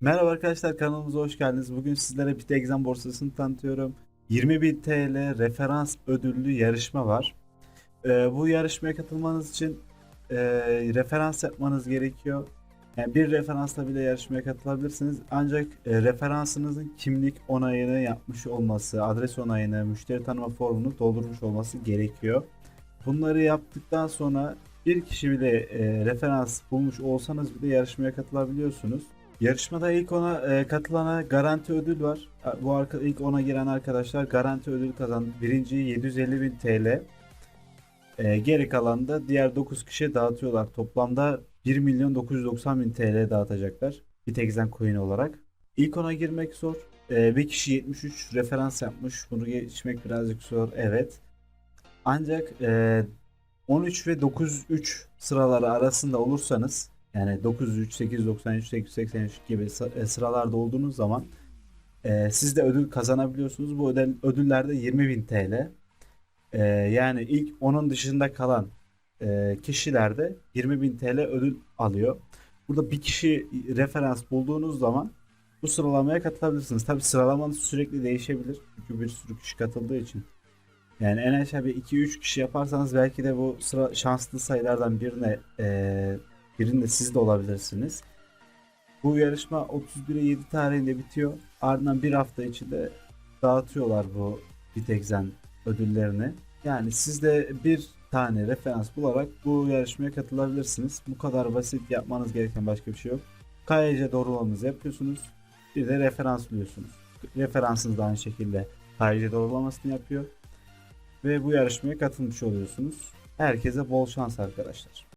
Merhaba arkadaşlar kanalımıza hoş geldiniz. Bugün sizlere Bitexam borsasını tanıtıyorum. 20.000 TL referans ödüllü yarışma var. Ee, bu yarışmaya katılmanız için e, referans yapmanız gerekiyor. Yani bir referansla bile yarışmaya katılabilirsiniz. Ancak e, referansınızın kimlik onayını yapmış olması, adres onayını, müşteri tanıma formunu doldurmuş olması gerekiyor. Bunları yaptıktan sonra bir kişi bile e, referans bulmuş olsanız bile yarışmaya katılabiliyorsunuz. Yarışmada ilk ona e, katılana garanti ödül var. Bu arka, ilk ona giren arkadaşlar garanti ödül kazandı. Birinci 750 bin TL. E, geri kalan da diğer 9 kişiye dağıtıyorlar. Toplamda 1 milyon 990 bin TL dağıtacaklar. Bitexen coin olarak. İlk ona girmek zor. E, bir kişi 73 referans yapmış. Bunu geçmek birazcık zor. Evet. Ancak e, 13 ve 903 sıraları arasında olursanız yani 903, 893, 883 gibi e, sıralarda olduğunuz zaman e, siz de ödül kazanabiliyorsunuz. Bu ödül, ödüller de 20.000 TL. E, yani ilk onun dışında kalan e, kişiler de 20.000 TL ödül alıyor. Burada bir kişi referans bulduğunuz zaman bu sıralamaya katılabilirsiniz. Tabi sıralamanız sürekli değişebilir. Çünkü bir sürü kişi katıldığı için. Yani en aşağı bir 2-3 kişi yaparsanız belki de bu sıra şanslı sayılardan birine eee birinde siz de olabilirsiniz. Bu yarışma 31'e 7 tarihinde bitiyor. Ardından bir hafta içinde dağıtıyorlar bu Bitexen ödüllerini. Yani siz de bir tane referans bularak bu yarışmaya katılabilirsiniz. Bu kadar basit yapmanız gereken başka bir şey yok. KYC doğrulamanızı yapıyorsunuz. Bir de referans buluyorsunuz. Referansınız da aynı şekilde KYC doğrulamasını yapıyor ve bu yarışmaya katılmış oluyorsunuz. Herkese bol şans arkadaşlar.